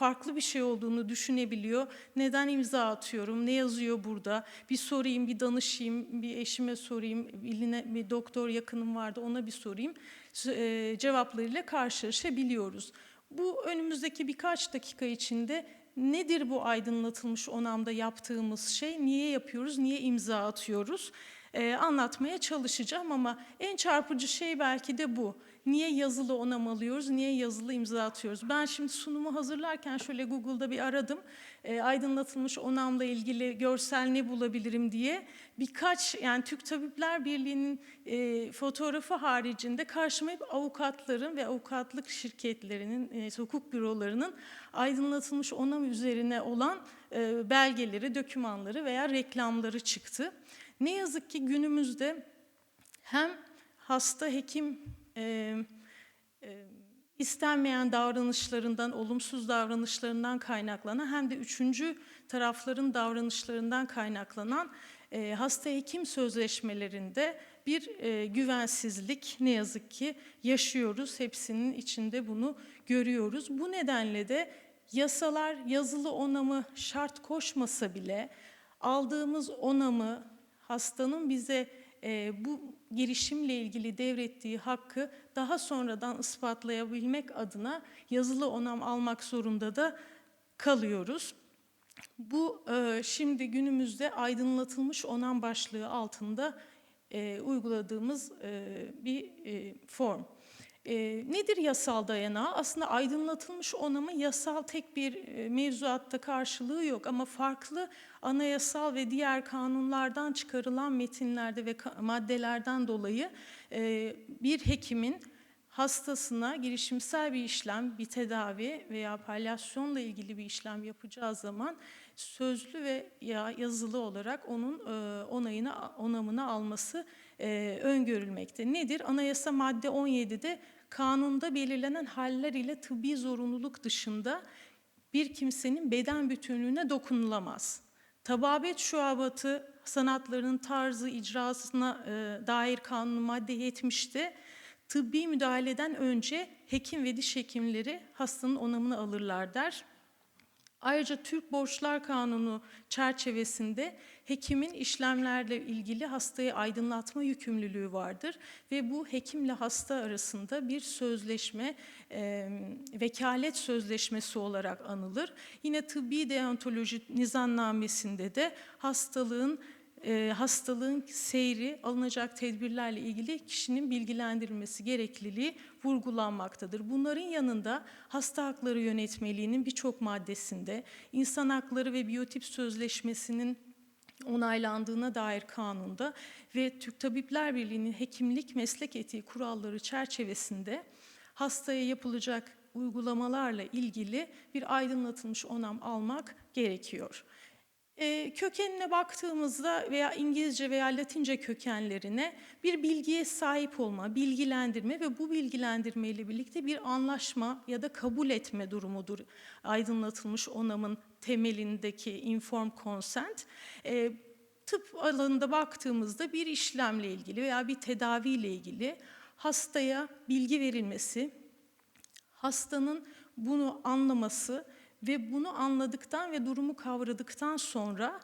farklı bir şey olduğunu düşünebiliyor. Neden imza atıyorum? Ne yazıyor burada? Bir sorayım, bir danışayım, bir eşime sorayım, biline, bir doktor yakınım vardı ona bir sorayım. E, cevaplarıyla karşılaşabiliyoruz. Bu önümüzdeki birkaç dakika içinde nedir bu aydınlatılmış onamda yaptığımız şey? Niye yapıyoruz? Niye imza atıyoruz? Ee, anlatmaya çalışacağım ama en çarpıcı şey belki de bu. Niye yazılı onam alıyoruz? Niye yazılı imza atıyoruz? Ben şimdi sunumu hazırlarken şöyle Google'da bir aradım. Ee, aydınlatılmış onamla ilgili görsel ne bulabilirim diye. Birkaç yani Türk Tabipler Birliği'nin e, fotoğrafı haricinde karşıma hep avukatların ve avukatlık şirketlerinin, e, hukuk bürolarının aydınlatılmış onam üzerine olan e, belgeleri, dokümanları veya reklamları çıktı. Ne yazık ki günümüzde hem hasta hekim e, e, istenmeyen davranışlarından, olumsuz davranışlarından kaynaklanan hem de üçüncü tarafların davranışlarından kaynaklanan e, hasta hekim sözleşmelerinde bir e, güvensizlik ne yazık ki yaşıyoruz. Hepsinin içinde bunu görüyoruz. Bu nedenle de yasalar yazılı onamı şart koşmasa bile aldığımız onamı hastanın bize e, bu girişimle ilgili devrettiği hakkı daha sonradan ispatlayabilmek adına yazılı onam almak zorunda da kalıyoruz. Bu e, şimdi günümüzde aydınlatılmış onam başlığı altında e, uyguladığımız e, bir e, form. E, nedir yasal dayanağı? Aslında aydınlatılmış onamın yasal tek bir e, mevzuatta karşılığı yok ama farklı anayasal ve diğer kanunlardan çıkarılan metinlerde ve maddelerden dolayı e, bir hekimin hastasına girişimsel bir işlem, bir tedavi veya palyasyonla ilgili bir işlem yapacağı zaman sözlü ve ya yazılı olarak onun e, onayını onamını alması e, öngörülmekte. Nedir? Anayasa madde 17'de kanunda belirlenen haller ile tıbbi zorunluluk dışında bir kimsenin beden bütünlüğüne dokunulamaz. Tababet şuabatı sanatlarının tarzı icrasına e, dair kanun madde 70'te tıbbi müdahaleden önce hekim ve diş hekimleri hastanın onamını alırlar der. Ayrıca Türk Borçlar Kanunu çerçevesinde hekimin işlemlerle ilgili hastayı aydınlatma yükümlülüğü vardır ve bu hekimle hasta arasında bir sözleşme, e, vekalet sözleşmesi olarak anılır. Yine tıbbi deontoloji nizamnamesinde de hastalığın e, hastalığın seyri, alınacak tedbirlerle ilgili kişinin bilgilendirilmesi gerekliliği vurgulanmaktadır. Bunların yanında hasta hakları yönetmeliğinin birçok maddesinde insan hakları ve biyotip sözleşmesinin onaylandığına dair kanunda ve Türk Tabipler Birliği'nin hekimlik meslek etiği kuralları çerçevesinde hastaya yapılacak uygulamalarla ilgili bir aydınlatılmış onam almak gerekiyor. E, kökenine baktığımızda veya İngilizce veya Latince kökenlerine bir bilgiye sahip olma, bilgilendirme ve bu bilgilendirme ile birlikte bir anlaşma ya da kabul etme durumudur aydınlatılmış onamın temelindeki informed consent. E, tıp alanında baktığımızda bir işlemle ilgili veya bir tedaviyle ilgili hastaya bilgi verilmesi, hastanın bunu anlaması ve bunu anladıktan ve durumu kavradıktan sonra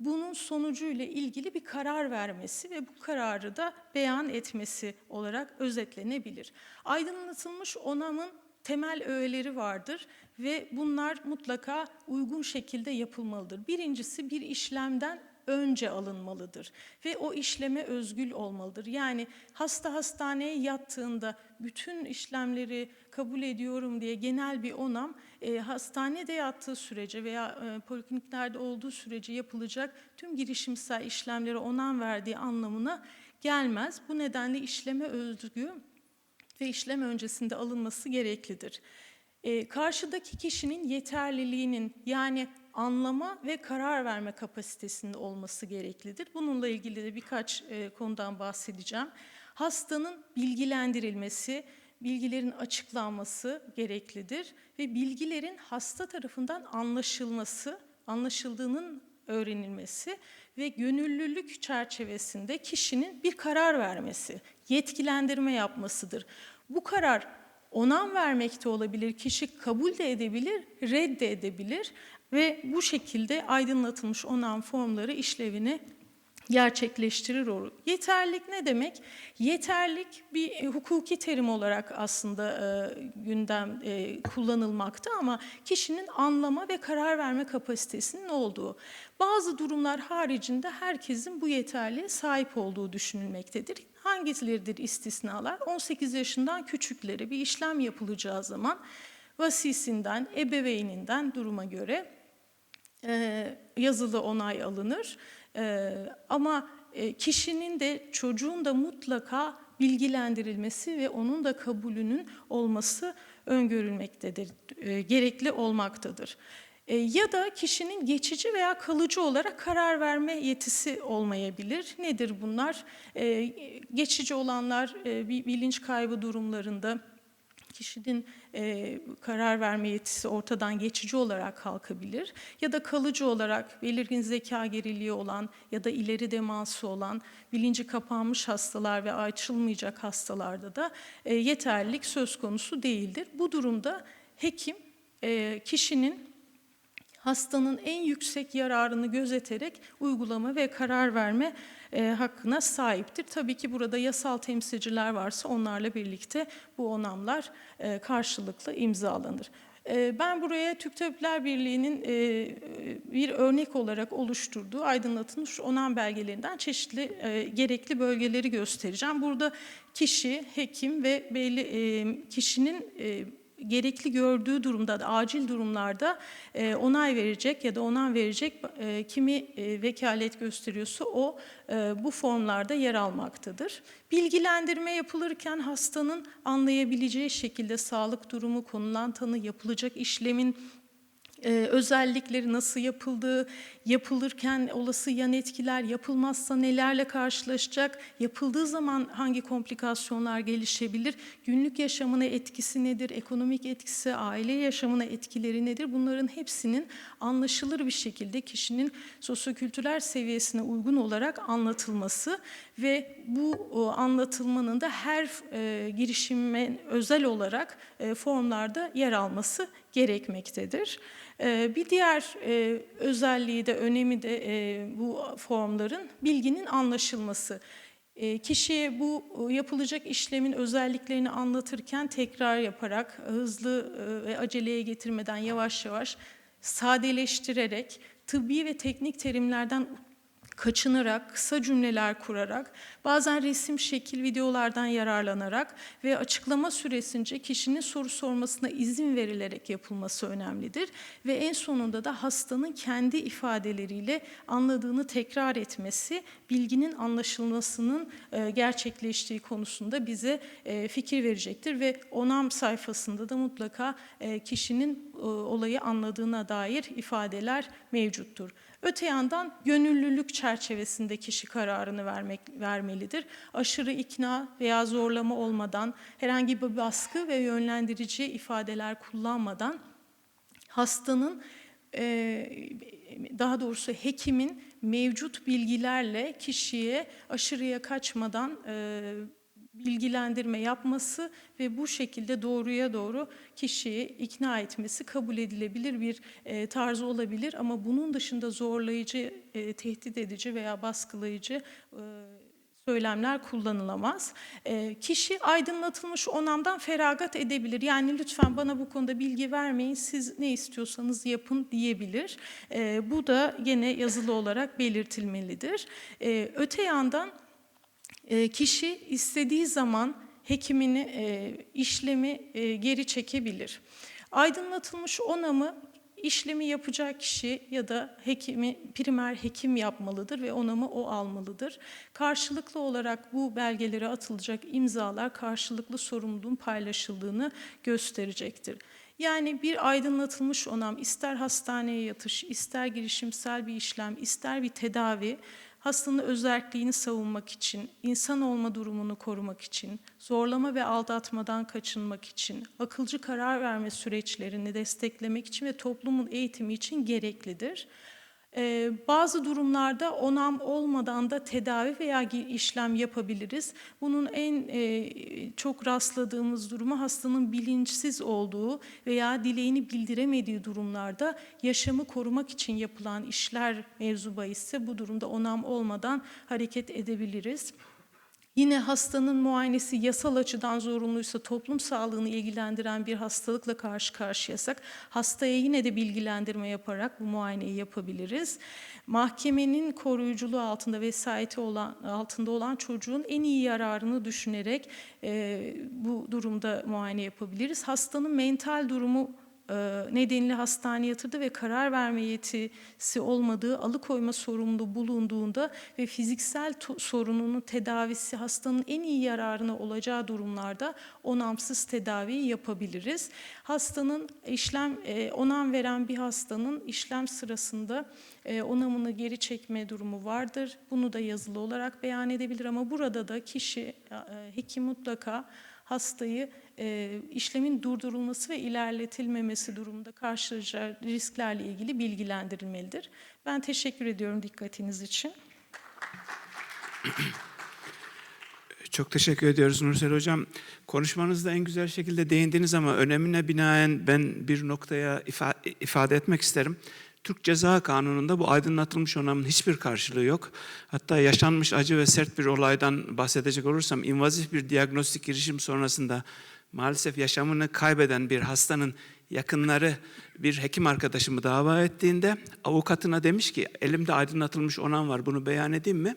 bunun sonucuyla ilgili bir karar vermesi ve bu kararı da beyan etmesi olarak özetlenebilir. Aydınlatılmış onamın temel öğeleri vardır ve bunlar mutlaka uygun şekilde yapılmalıdır. Birincisi bir işlemden önce alınmalıdır ve o işleme özgül olmalıdır. Yani hasta hastaneye yattığında bütün işlemleri kabul ediyorum diye genel bir onam e, hastanede yattığı sürece veya e, polikliniklerde olduğu sürece yapılacak tüm girişimsel işlemlere onam verdiği anlamına gelmez. Bu nedenle işleme özgü ve işlem öncesinde alınması gereklidir. E, karşıdaki kişinin yeterliliğinin yani anlama ve karar verme kapasitesinde olması gereklidir. Bununla ilgili de birkaç e, konudan bahsedeceğim. Hastanın bilgilendirilmesi, bilgilerin açıklanması gereklidir ve bilgilerin hasta tarafından anlaşılması, anlaşıldığının öğrenilmesi ve gönüllülük çerçevesinde kişinin bir karar vermesi, yetkilendirme yapmasıdır. Bu karar onam vermekte olabilir, kişi kabul de edebilir, redde edebilir ve bu şekilde aydınlatılmış onam formları işlevini gerçekleştirir olur. Yeterlik ne demek? Yeterlik bir e, hukuki terim olarak aslında e, gündem e, kullanılmakta ama kişinin anlama ve karar verme kapasitesinin olduğu. Bazı durumlar haricinde herkesin bu yeterliğe sahip olduğu düşünülmektedir. Hangisileridir istisnalar? 18 yaşından küçükleri bir işlem yapılacağı zaman vasisinden, ebeveyninden duruma göre e, yazılı onay alınır. E, ama e, kişinin de çocuğun da mutlaka bilgilendirilmesi ve onun da kabulünün olması öngörülmektedir, e, gerekli olmaktadır. E, ya da kişinin geçici veya kalıcı olarak karar verme yetisi olmayabilir. Nedir bunlar? E, geçici olanlar e, bir bilinç kaybı durumlarında kişinin e, karar verme yetisi ortadan geçici olarak kalkabilir ya da kalıcı olarak belirgin zeka geriliği olan ya da ileri demansı olan bilinci kapanmış hastalar ve açılmayacak hastalarda da e, yeterlilik söz konusu değildir. Bu durumda hekim e, kişinin hastanın en yüksek yararını gözeterek uygulama ve karar verme e, hakkına sahiptir. Tabii ki burada yasal temsilciler varsa onlarla birlikte bu onamlar e, karşılıklı imzalanır. E, Ben buraya Türk Tabipler Birliği'nin e, bir örnek olarak oluşturduğu aydınlatılmış onam belgelerinden çeşitli e, gerekli bölgeleri göstereceğim. Burada kişi, hekim ve belli kişinin gerekli gördüğü durumda da acil durumlarda e, onay verecek ya da onay verecek e, kimi e, vekalet gösteriyorsa o e, bu formlarda yer almaktadır. Bilgilendirme yapılırken hastanın anlayabileceği şekilde sağlık durumu, konulan tanı, yapılacak işlemin ee, özellikleri nasıl yapıldığı, yapılırken olası yan etkiler, yapılmazsa nelerle karşılaşacak, yapıldığı zaman hangi komplikasyonlar gelişebilir, günlük yaşamına etkisi nedir, ekonomik etkisi, aile yaşamına etkileri nedir? Bunların hepsinin anlaşılır bir şekilde kişinin sosyokültürel seviyesine uygun olarak anlatılması ve bu anlatılmanın da her e, girişime özel olarak e, formlarda yer alması gerekmektedir. E, bir diğer e, özelliği de önemi de e, bu formların bilginin anlaşılması. E, kişiye bu yapılacak işlemin özelliklerini anlatırken tekrar yaparak hızlı ve aceleye getirmeden yavaş yavaş sadeleştirerek tıbbi ve teknik terimlerden kaçınarak, kısa cümleler kurarak, bazen resim, şekil, videolardan yararlanarak ve açıklama süresince kişinin soru sormasına izin verilerek yapılması önemlidir. Ve en sonunda da hastanın kendi ifadeleriyle anladığını tekrar etmesi, bilginin anlaşılmasının e, gerçekleştiği konusunda bize e, fikir verecektir. Ve onam sayfasında da mutlaka e, kişinin olayı anladığına dair ifadeler mevcuttur. Öte yandan gönüllülük çerçevesinde kişi kararını vermek vermelidir. Aşırı ikna veya zorlama olmadan, herhangi bir baskı ve yönlendirici ifadeler kullanmadan hastanın daha doğrusu hekimin mevcut bilgilerle kişiye aşırıya kaçmadan bilgilendirme yapması ve bu şekilde doğruya doğru kişiyi ikna etmesi kabul edilebilir bir e, tarzı olabilir ama bunun dışında zorlayıcı, e, tehdit edici veya baskılayıcı e, söylemler kullanılamaz. E, kişi aydınlatılmış onamdan feragat edebilir. Yani lütfen bana bu konuda bilgi vermeyin, siz ne istiyorsanız yapın diyebilir. E, bu da gene yazılı olarak belirtilmelidir. E, öte yandan kişi istediği zaman hekimini, e, işlemi e, geri çekebilir. Aydınlatılmış onamı işlemi yapacak kişi ya da hekimi primer hekim yapmalıdır ve onamı o almalıdır. Karşılıklı olarak bu belgelere atılacak imzalar karşılıklı sorumluluğun paylaşıldığını gösterecektir. Yani bir aydınlatılmış onam ister hastaneye yatış, ister girişimsel bir işlem, ister bir tedavi hastanın özelliğini savunmak için, insan olma durumunu korumak için, zorlama ve aldatmadan kaçınmak için, akılcı karar verme süreçlerini desteklemek için ve toplumun eğitimi için gereklidir. Ee, bazı durumlarda onam olmadan da tedavi veya işlem yapabiliriz. Bunun en e, çok rastladığımız durumu hastanın bilinçsiz olduğu veya dileğini bildiremediği durumlarda yaşamı korumak için yapılan işler mevzu bahisse bu durumda onam olmadan hareket edebiliriz. Yine hastanın muayenesi yasal açıdan zorunluysa toplum sağlığını ilgilendiren bir hastalıkla karşı karşıyasak hastaya yine de bilgilendirme yaparak bu muayeneyi yapabiliriz. Mahkemenin koruyuculuğu altında vesayeti olan altında olan çocuğun en iyi yararını düşünerek e, bu durumda muayene yapabiliriz. Hastanın mental durumu nedeniyle hastaneye yatırdı ve karar verme yetisi olmadığı alıkoyma sorumlu bulunduğunda ve fiziksel sorununun tedavisi hastanın en iyi yararına olacağı durumlarda onamsız tedaviyi yapabiliriz. Hastanın işlem e, onam veren bir hastanın işlem sırasında e, onamını geri çekme durumu vardır. Bunu da yazılı olarak beyan edebilir ama burada da kişi e, hekim mutlaka hastayı e, işlemin durdurulması ve ilerletilmemesi durumunda karşılaşacağı risklerle ilgili bilgilendirilmelidir. Ben teşekkür ediyorum dikkatiniz için. Çok teşekkür ediyoruz Nursel Hocam. Konuşmanızda en güzel şekilde değindiniz ama önemine binaen ben bir noktaya ifa- ifade etmek isterim. Türk Ceza Kanunu'nda bu aydınlatılmış onamın hiçbir karşılığı yok. Hatta yaşanmış acı ve sert bir olaydan bahsedecek olursam invazif bir diagnostik girişim sonrasında maalesef yaşamını kaybeden bir hastanın yakınları bir hekim arkadaşımı dava ettiğinde avukatına demiş ki elimde aydınlatılmış onam var bunu beyan edeyim mi?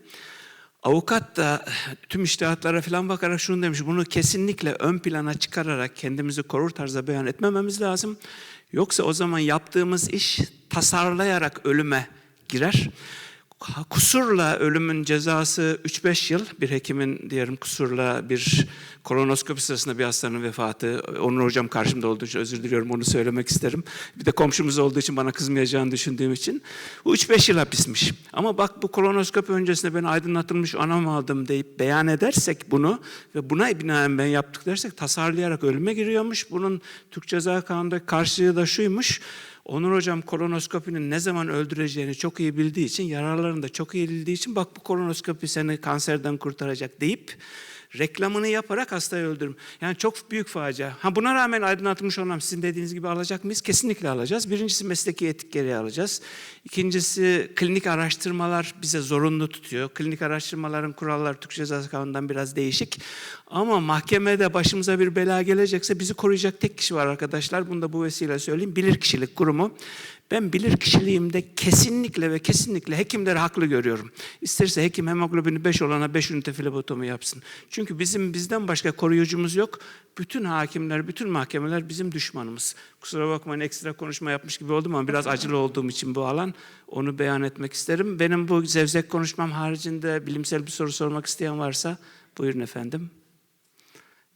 Avukat da tüm iştihatlara falan bakarak şunu demiş, bunu kesinlikle ön plana çıkararak kendimizi korur tarzda beyan etmememiz lazım. Yoksa o zaman yaptığımız iş tasarlayarak ölüme girer. Kusurla ölümün cezası 3-5 yıl. Bir hekimin diyelim kusurla bir kolonoskopi sırasında bir hastanın vefatı. Onur hocam karşımda olduğu için özür diliyorum onu söylemek isterim. Bir de komşumuz olduğu için bana kızmayacağını düşündüğüm için. Bu 3-5 yıl hapismiş. Ama bak bu kolonoskopi öncesinde ben aydınlatılmış anam aldım deyip beyan edersek bunu ve buna binaen ben yaptık dersek tasarlayarak ölüme giriyormuş. Bunun Türk Ceza Kanunu'ndaki karşılığı da şuymuş. Onur hocam kolonoskopinin ne zaman öldüreceğini çok iyi bildiği için, yararlarını da çok iyi bildiği için bak bu kolonoskopi seni kanserden kurtaracak deyip reklamını yaparak hastayı öldürüm. Yani çok büyük facia. Ha buna rağmen aydınlatılmış olmam sizin dediğiniz gibi alacak mıyız? Kesinlikle alacağız. Birincisi mesleki etik gereği alacağız. İkincisi klinik araştırmalar bize zorunlu tutuyor. Klinik araştırmaların kuralları Türk Ceza Kanunu'ndan biraz değişik. Ama mahkemede başımıza bir bela gelecekse bizi koruyacak tek kişi var arkadaşlar. Bunu da bu vesileyle söyleyeyim. Bilirkişilik kurumu. Ben bilir kişiliğimde kesinlikle ve kesinlikle hekimleri haklı görüyorum. İsterse hekim hemoglobini 5 olana 5 ünite flebotomi yapsın. Çünkü bizim bizden başka koruyucumuz yok. Bütün hakimler, bütün mahkemeler bizim düşmanımız. Kusura bakmayın ekstra konuşma yapmış gibi oldum ama biraz acılı olduğum için bu alan onu beyan etmek isterim. Benim bu zevzek konuşmam haricinde bilimsel bir soru sormak isteyen varsa buyurun efendim.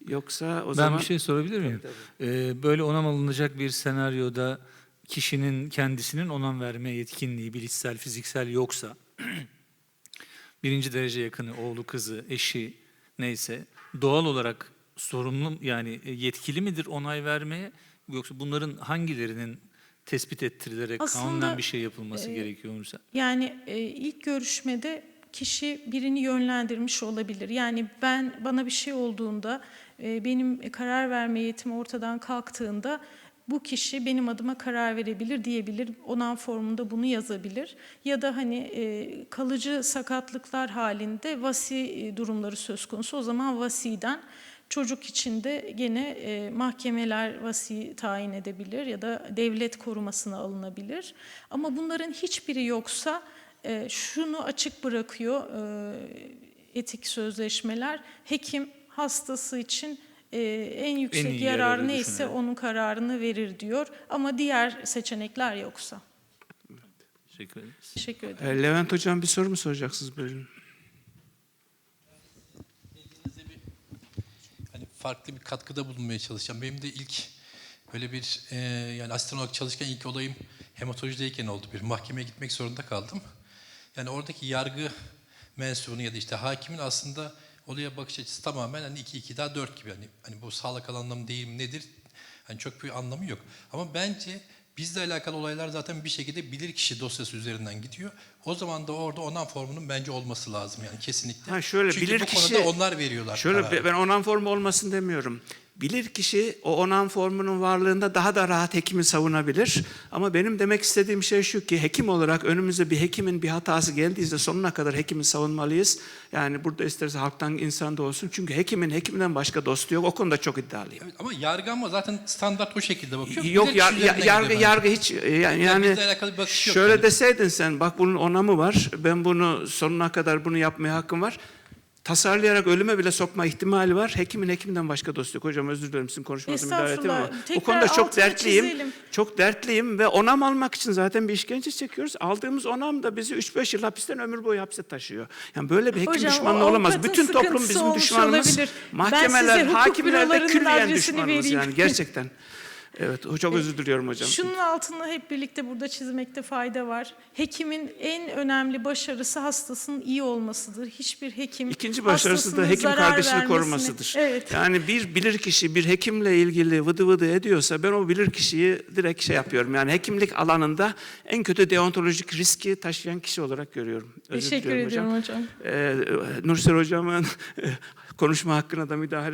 Yoksa o ben zaman... bir şey sorabilir miyim? Ee, böyle onam alınacak bir senaryoda kişinin kendisinin onam verme yetkinliği bilişsel, fiziksel yoksa birinci derece yakını oğlu, kızı, eşi neyse doğal olarak sorumlu yani e, yetkili midir onay vermeye yoksa bunların hangilerinin tespit ettirilerek Aslında, kanunen bir şey yapılması e, gerekiyor mu? Yani e, ilk görüşmede kişi birini yönlendirmiş olabilir. Yani ben bana bir şey olduğunda e, benim karar verme yetim ortadan kalktığında bu kişi benim adıma karar verebilir diyebilir. Onan formunda bunu yazabilir. Ya da hani e, kalıcı sakatlıklar halinde vasi e, durumları söz konusu. O zaman vasiden Çocuk için de gene e, mahkemeler vasi tayin edebilir ya da devlet korumasına alınabilir. Ama bunların hiçbiri yoksa e, şunu açık bırakıyor e, etik sözleşmeler. Hekim hastası için e, en yüksek iyi yarar neyse düşünerek. onun kararını verir diyor. Ama diğer seçenekler yoksa. Teşekkür ederiz. Teşekkür ederim. E, Levent hocam bir soru mu soracaksınız buyurun. hani farklı bir katkıda bulunmaya çalışacağım. Benim de ilk böyle bir e, yani asistan olarak çalışırken ilk olayım hematolojideyken oldu. Bir mahkemeye gitmek zorunda kaldım. Yani oradaki yargı mensubunun ya da işte hakimin aslında olaya bakış açısı tamamen hani 2 2 daha 4 gibi hani hani bu sağlık alanında mı değil mi nedir? Hani çok bir anlamı yok. Ama bence Bizle alakalı olaylar zaten bir şekilde bilirkişi dosyası üzerinden gidiyor. O zaman da orada onan formunun bence olması lazım yani kesinlikle. Ha şöyle, Çünkü bu bilirkişi- konuda onlar veriyorlar. Şöyle kararı. ben onan formu olmasın demiyorum. Bilir kişi o onan formunun varlığında daha da rahat hekimi savunabilir. Ama benim demek istediğim şey şu ki hekim olarak önümüze bir hekimin bir hatası geldiyse sonuna kadar hekimi savunmalıyız. Yani burada isterse halktan insan da olsun. Çünkü hekimin hekimden başka dostu yok. O konuda çok iddialıyım. Evet, ama yargı ama zaten standart o şekilde bakıyor. Yok yar- üzerinden yargı yargı hiç e, yani, yani şöyle yani. deseydin sen bak bunun onamı var. Ben bunu sonuna kadar bunu yapmaya hakkım var. Tasarlayarak ölüme bile sokma ihtimali var. Hekimin hekimden başka dostu yok. Hocam özür dilerim sizin konuşmanızı müdahale ettim ama bu konuda çok dertliyim. çizelim. Çok dertliyim ve onam almak için zaten bir işkence çekiyoruz. Aldığımız onam da bizi 3-5 yıl hapisten ömür boyu hapse taşıyor. Yani böyle bir hekim Hocam, düşmanlığı olamaz. Bütün toplum bizim düşmanımız. olabilir. Mahkemeler, hakimler de külliyen düşmanımız vereyim. yani gerçekten. Evet, çok özür diliyorum hocam. Şunun altını hep birlikte burada çizmekte fayda var. Hekimin en önemli başarısı hastasının iyi olmasıdır. Hiçbir hekim İkinci başarısı da hekim kardeşini vermesini- korumasıdır. Evet. Yani bir bilir kişi bir hekimle ilgili vıdı vıdı ediyorsa ben o bilir kişiyi direkt şey yapıyorum. Yani hekimlik alanında en kötü deontolojik riski taşıyan kişi olarak görüyorum. Özür Teşekkür ediyorum hocam. Ee, Nursel hocamın konuşma hakkına da müdahale